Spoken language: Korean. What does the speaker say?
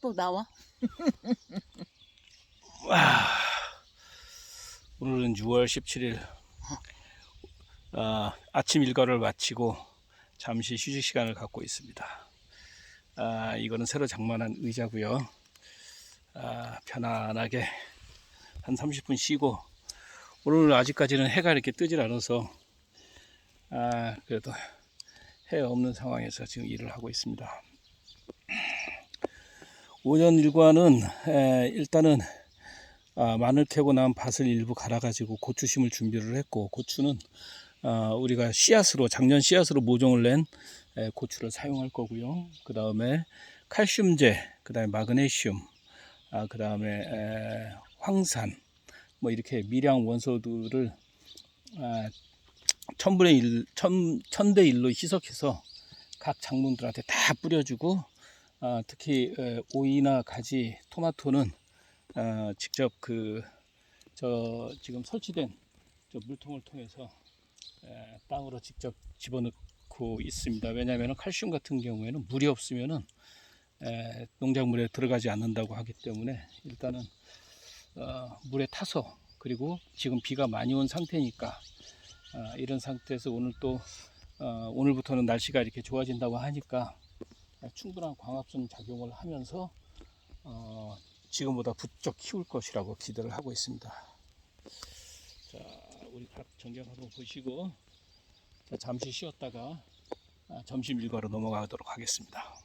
또 나와? 오늘은 6월 17일 아, 아침 일과를 마치고 잠시 휴식 시간을 갖고 있습니다. 아, 이거는 새로 장만한 의자고요. 아, 편안하게 한 30분 쉬고 오늘 아직까지는 해가 이렇게 뜨질 않아서 아, 그래도 해 없는 상황에서 지금 일을 하고 있습니다. 오전 일과는 에, 일단은 아, 마늘 캐고 난 밭을 일부 갈아가지고 고추 심을 준비를 했고 고추는 아, 우리가 씨앗으로 작년 씨앗으로 모종을 낸 에, 고추를 사용할 거고요. 그 다음에 칼슘제, 그 다음에 마그네슘, 아, 그 다음에 황산, 뭐 이렇게 미량 원소들을 아, 천분의 일, 천, 천대 일로 희석해서 각 작물들한테 다 뿌려주고 아, 특히 에, 오이나 가지, 토마토는 어, 직접 그 저 지금 설치된 저 물통을 통해서 에, 땅으로 직접 집어넣고 있습니다. 왜냐하면 칼슘 같은 경우에는 물이 없으면은 에, 농작물에 들어가지 않는다고 하기 때문에 일단은 어, 물에 타서 그리고 지금 비가 많이 온 상태니까 아, 이런 상태에서 오늘 또 어, 오늘부터는 날씨가 이렇게 좋아진다고 하니까 충분한 광합성 작용을 하면서 어, 지금보다 부쩍 키울 것이라고 기대를 하고 있습니다. 자, 우리 밭 전경 한번 보시고 자, 잠시 쉬었다가 아, 점심 일과로 넘어가도록 하겠습니다.